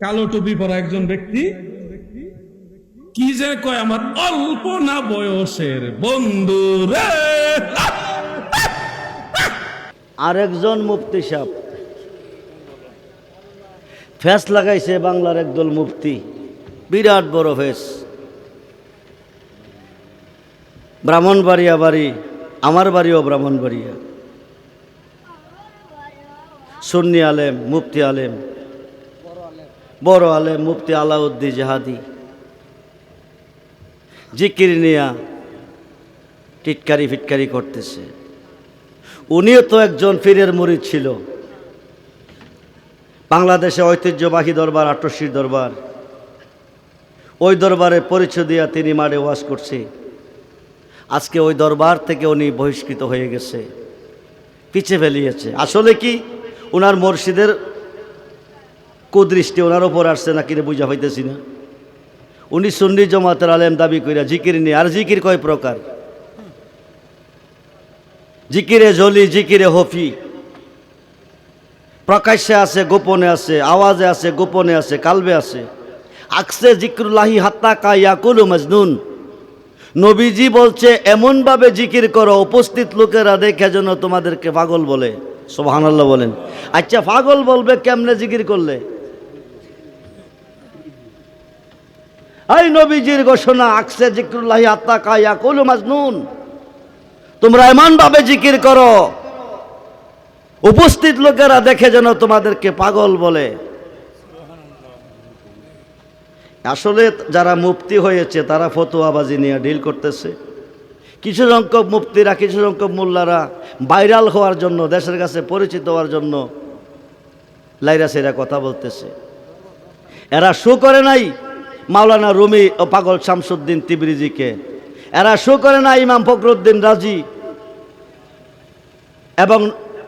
কালো টুপি পরা একজন ব্যক্তি, কি যে কয় আমার অল্প না বয়সের বন্ধু রে। আরেকজন মুফতি সাহেব। ফেস লাগাইছে বাংলার একদল মুফতি। বিরাট বড় ফেস। ব্রাহ্মণবাড়িয়া বাড়ি, আমার বাড়িও ব্রাহ্মণবাড়িয়া। সুন্নি আলেম, মুফতি আলেম। বড় আলেম মুফতি আলাউদ্দি জাহাদি। জিকির নিয়া টিটকারি ফিটকারি করতেছে। উনিও তো একজন পীরের মুরিদ ছিল। বাংলাদেশে ঐতিহ্যবাহী দরবার আটশির দরবার। ওই দরবারে পরিচয় দিয়া তিনি মাঠে ওয়াজ করছে। আজকে ওই দরবার থেকে উনি বহিষ্কৃত হয়ে গেছে। পিছে ফেলিয়েছে। আসলে কি? ওনার মসজিদের কুদৃষ্টি ওনার ওপর আসছে না কিনে বুঝা হইতেছি না। উনি সুন্নি জমাতের আলেম দাবি কইরা জিকির নিয়ে আর জিকির কয় প্রকার? জিকিরে জলি, জিকিরে হফি। প্রকাশ্যে আছে, গোপনে আছে, আওয়াজে আছে, গোপনে আছে, কালবে আছে। আকসে জিক্রুল্লাহি হাত্তা কা ইয়াকুলু মজনুন। নবীজি বলছে, এমনভাবে জিকির করো, উপস্থিত লোকেরা দেখে যেন তোমাদেরকে পাগল বলে। সোহানাল্লাহ বলেন। আচ্ছা পাগল বলবে কেমনে জিকির করলে? এই নবীজির ঘোষণা, আকসে জিক্রুল্লাহি হাত্তা কা ইয়াকুলু মাজনুন। তোমরা এমনভাবে জিকির করো, উপস্থিত লোকেরা দেখে যেন তোমাদেরকে পাগল বলে। আসলে যারা মুফতি হয়েছে, তারা ফতোয়াবাজি নিয়ে ডিল করতেছে। কিছু সংখ্যক মুফতিরা, কিছু সংখ্যক মোল্লারা ভাইরাল হওয়ার জন্য, দেশের কাছে পরিচিত হওয়ার জন্য লাইরা সেরা কথা বলতেছে। এরা শো করে নাই মাওলানা রুমি ও পাগল শামসুদ্দিন তিবরিজিকে। এরা শো করে না ইমাম ফখরুদ্দিন রাজি এবং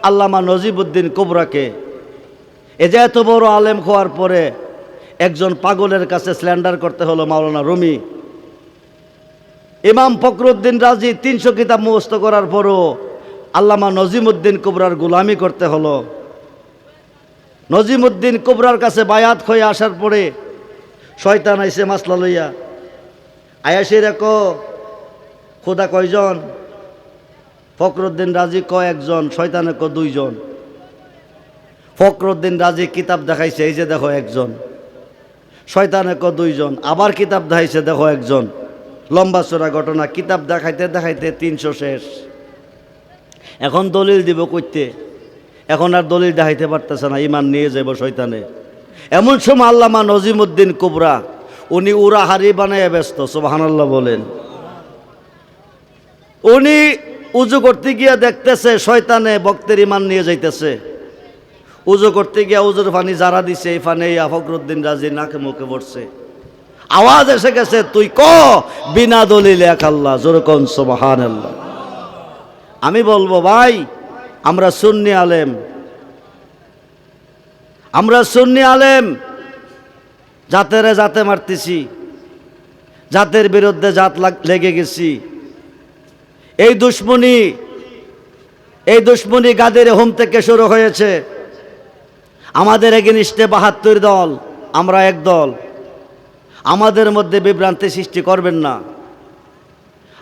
আল্লামা নজিবুদ্দিন কোবরাকে। এ যে এত বড় আলেম হওয়ার পরে একজন পাগলের কাছে স্ল্যান্ডার করতে হলো মাওলানা রুমি। ইমাম ফখরুদ্দিন রাজি তিনশো কিতাব মুখস্থ করার পরও আল্লামা নজিমুদ্দিন কোবরার গুলামি করতে হলো। নজিমুদ্দিন কোবরার কাছে বায়াত হয়ে আসার পরে শয়তান আইসে মাসলা লইয়া। আয়াসির এক খোদা কয়জন? ফখরুদ্দিন রাজি ক একজন, শয়তানে ক দুইজন। ফখরুদ্দিন রাজি কিতাব দেখাইছে, এই যে দেখো একজন। শয়তানে ক দুইজন, আবার কিতাব দেখাইছে, দেখো একজন। লম্বা চড়া ঘটনা, কিতাব দেখাইতে দেখাইতে তিনশো শেষ। এখন দলিল দিব কইতে। এখন আর দলিল দেখাইতে পারতেছে না, ইমান নিয়ে যাব শয়তানে। এমন সময় আল্লামা নজিমুদ্দিন কুবরা, উনি উরা হারি বানায় ব্যস্ত, সুবাহানাল্লাহ বলেন। উনি উজু করতে গিয়া দেখতেছে, শয়তানে ভক্তের ইমান নিয়ে যাইতেছে। উজু করতে গিয়া উজুর পানি যারা দিছে, এই পানি ফখরুদ্দিন রাজি নাকে মুখে পড়ছে। আওয়াজ এসে গেছে, তুই ক? বিনা দলিল এক আল্লাহ জোরকন সোবাহান আল্লাহ আমি বলব, ভাই, আমরা সুন্নি আলেম আমরা সুন্নি আলেম। জাতেরে জাতে মারতেছি। জাতের বিরুদ্ধে জাত লেগে গেছি। এই দুশ্মনী এই দুশ্মনী গাদের হোম থেকে শুরু হয়েছে। আমাদের এগেনিস্টে বাহাত্তর দল, আমরা এক দল। আমাদের মধ্যে বিভ্রান্তি সৃষ্টি করবেন না।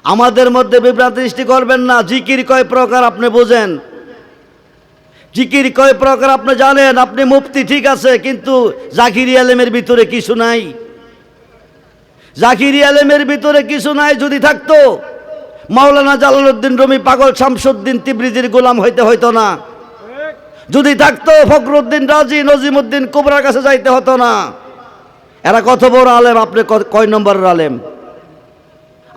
আমাদের মধ্যে বিভ্রান্তি সৃষ্টি করবেন না। জিকির কয় প্রকার আপনি বোঝেন? জিকির কয় প্রকার আপনি জানেন? আপনি মুফতি ঠিক আছে, কিন্তু জাকিরি আলেমের ভিতরে কিছু নাই। জাকিরি আলেমের ভিতরে কিছু নাই যদি থাকতো, মাওলানা জালালউদ্দিন রমি পাগল শামসুদ্দিন তিবরিজির গোলাম হইতে হইতো না। যদি থাকতো, ফখরুদ্দিন রাজি, নজিমুদ্দিন কুবরার কাছে যাইতে হতো না। এরা কত বড় আলেম, আপনি কয় নম্বরের আলেম?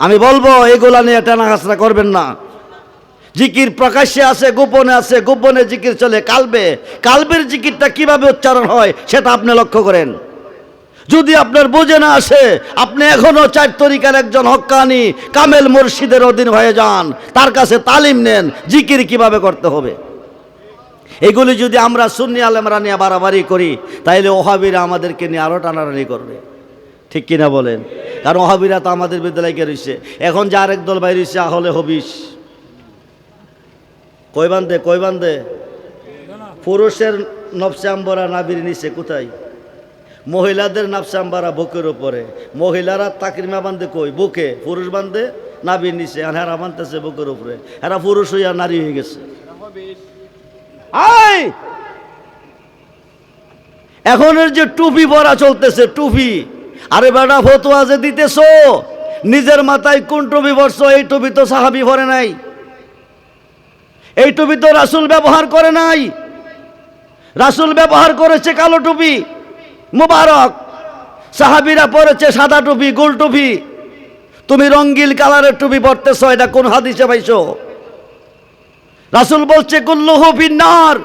আমি বলব, এগুলা নিয়ে টানা হাসরা করবেন না। জিকির প্রকাশ্যে আছে, গোপনে আছে, গোপনে জিকির চলে, কালবে। কালবের জিকিরটা কীভাবে উচ্চারণ হয় সেটা আপনি লক্ষ্য করেন। যদি আপনার বুঝে না আসে, আপনি এখনও চার তরিকার একজন হক্কানি কামেল মুর্শিদের অধীন হয়ে যান। তার কাছে তালিম নেন, জিকির কীভাবে করতে হবে। এগুলি যদি আমরা সুন্নি আলেমরা নিয়ে বাড়াবাড়ি করি, তাইলে ওহাবিরা আমাদেরকে নিয়ে আরও টানাটানি করবে। ঠিক কিনা বলেন? কারণ ওহাবিরা তো আমাদের বিদ্যালয়কে রয়েছে এখন যে আরেক দল বাইরে রয়েছে আহলে হবিস কই বান্ধে কই বান্ধে পুরুষের নবসে আম্বরা নাবির নিচে কোথায়? মহিলাদের নাফসাম্বারা বুকের উপরে। মহিলারা তাকরিমা বান্ধে কই? বুকে। পুরুষ বান্ধে নাবির নিচে। আর হেরা বান্ধতেছে বুকের উপরে। হেরা পুরুষ হইয়া নারী হয়ে গেছে। আয় এখনের যে টুপি পরা চলতেছে, টুপি। আরে বেটা, ফতুয়া যে দিতেছ, নিজের মাথায় কোন টুপি পরছো, এই টুপি তো সাহাবি ভরে নাই। এই টুপি তো রাসুল ব্যবহার করে নাই। রাসুল ব্যবহার করেছে কালো টুপি। মুবারক। সাহাবিরা পরেছে সাদা টুপি, গোল টুপি। তুমি রঙ্গিল কালারের টুপি পরতেছ, এটা কোন হাদিসে পাইছো? রাসুল বলছে, কুল্লুহু বিন্নার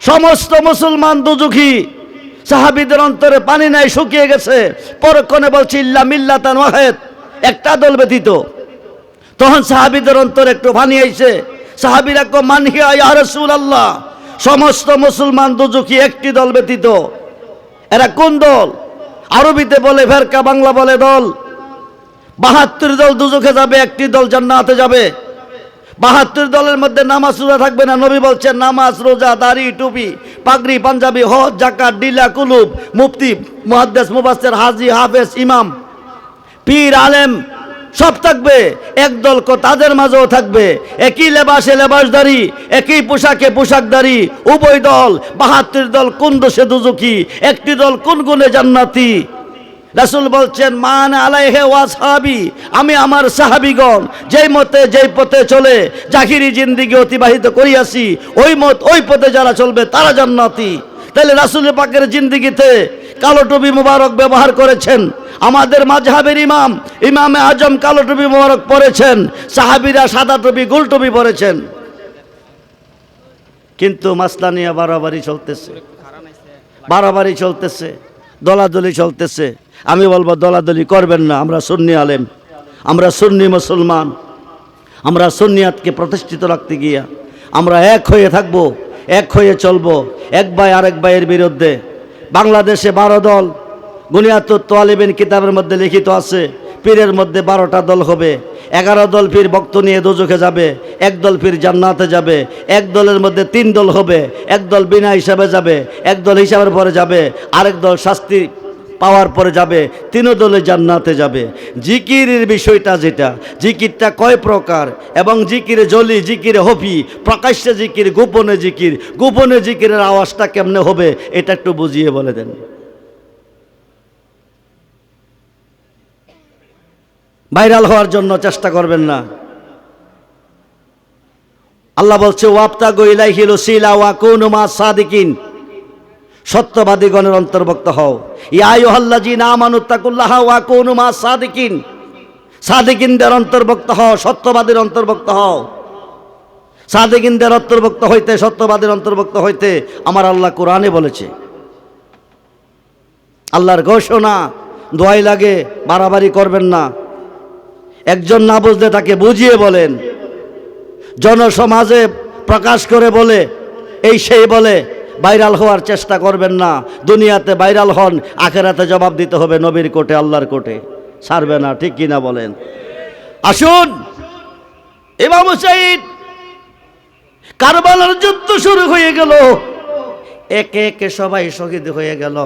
সমস্ত মুসলমান দুজুখী সাহাবিদের অন্তরে পানি নাই, শুকিয়ে গেছে। পরক্ষণে বলছে, ইল্লা মিল্লাতান ওয়াহেদ। একটা দল ব্যতীত। তখন সাহাবিদের অন্তরে একটু পানি আইছে। সাহাবিরা কো মানহিয়া ইয়া রাসূলুল্লাহ? সমস্ত মুসলমান দুজুখী একটি দল ব্যতীত। এরা কোন দল? আরবিতে বলে, ফেরকা বাংলা বলে, দল বাহাত্তর দল দুজুখে যাবে, একটি দল জান্নাতে যাবে। বাহাত্তর দলের মধ্যে নামাজ রোজা থাকবে না। নবী বলছেন, নামাজ, রোজা, দাড়ি, টুপি, পাগড়ি, পাঞ্জাবি, হজ, জাকাত, ডিলা, কুলুব, মুফতি, মুহাদ্দেস মুবাসের হাজি, হাফেজ, ইমাম, পীর, আলেম সব থাকবে একদল তাদের মাঝেও থাকবে। একই লেবাসে লেবাসদারি, একই পোশাকে পোশাকদারি, উভয় দল, বাহাত্তর দল কোন দোষে দুজুকি, একটি দল কোন গুণে জান্নাতি? রাসুল বলছেন, মান আলাইহে ওয়াসহাবি আমি আমার সাহাবিগণ, যেই মতে যেই পথে চলে জাহিরি জিন্দিগি অতিবাহিত করিয়াছি, ওই মত, ওই পথে যারা চলবে তারা জান্নাতি। তাহলে রাসুল পাকের জিন্দিগিতে কালো টুপি মুবারক ব্যবহার করেছেন। আমাদের মাঝহাবের ইমাম, ইমামে আজম কালো টুপি মুবারক পরেছেন। সাহাবিরা সাদা টুপি, গোল টুপি পরেছেন। কিন্তু মাসলা নিয়ে বাড়াবাড়ি চলতেছে। বাড়াবাড়ি চলতেছে, দলাদলি চলতেছে। আমি বলব, দলাদলি করবেন না, আমরা সুন্নি আলেম। আমরা সুন্নি মুসলমান। আমরা সুন্নিয়াতকে প্রতিষ্ঠিত রাখতে গিয়া আমরা এক হয়ে থাকব, এক হয়ে চলবো, এক ভাই আরেক ভাইয়ের বিরুদ্ধে। বাংলাদেশে বারো দল গুনিয়াতুর তোয়ালিবিন কিতাবের মধ্যে লিখিত আছে, পীরের মধ্যে বারোটা দল হবে। এগারো দল পীর ভক্ত নিয়ে দোজখে যাবে, এক দল পীর জান্নাতে যাবে, এক দলের মধ্যে তিন দল হবে, এক দল বিনা হিসাবে যাবে, এক দল হিসাবের পরে যাবে, আরেক দল শাস্তি পাওয়ার পরে যাবে তিন দলে জান্নাতে যাবে। জিকিরের বিষয়টা যেটা, জিকিরটা কয় প্রকার? এবং জিকিরে জলি, জিকিরে হফি, প্রকাশ্যে জিকির, গোপনে জিকির, গোপনে জিকিরের আওয়াজটা কেমনে হবে, এটা একটু বুঝিয়ে বলে দেন। ভাইরাল হওয়ার জন্য চেষ্টা করবেন না। আল্লাহ বলছে ওয়াপ্তা গইলাই হিল সিলা ওয়া কোন মা সাদিকিন। সত্যবাদীগণের অন্তর্ভুক্ত হও। ইয়াইহাল্লাজি না মানুত্তাকুল্লাহ ওয়া কোন মা সাদিকিন। সাদিকিনদের অন্তর্ভুক্ত হও, সত্যবাদীর অন্তর্ভুক্ত হও। সাদিকিনদের অন্তর্ভুক্ত হইতে, সত্যবাদীর অন্তর্ভুক্ত হইতে আমার আল্লাহ কোরআনে বলেছে। আল্লাহর ঘোষণা, দোয়াই লাগে, বাড়াবাড়ি করবেন না। একজন না বুঝলে তাকে বুঝিয়ে বলেন। জনসমাজে প্রকাশ করে বলে, এই সেই বলে ভাইরাল হওয়ার চেষ্টা করবেন না। দুনিয়াতে ভাইরাল হন, আখেরাতে জবাব দিতে হবে নবীর কোটে, আল্লাহর কোটে। ছাড়বে না, ঠিক কিনা বলেন? আসুন। ইমাম হুসাইন, কারবালার যুদ্ধ শুরু হয়ে গেল। একে একে সবাই শহীদ হয়ে গেল।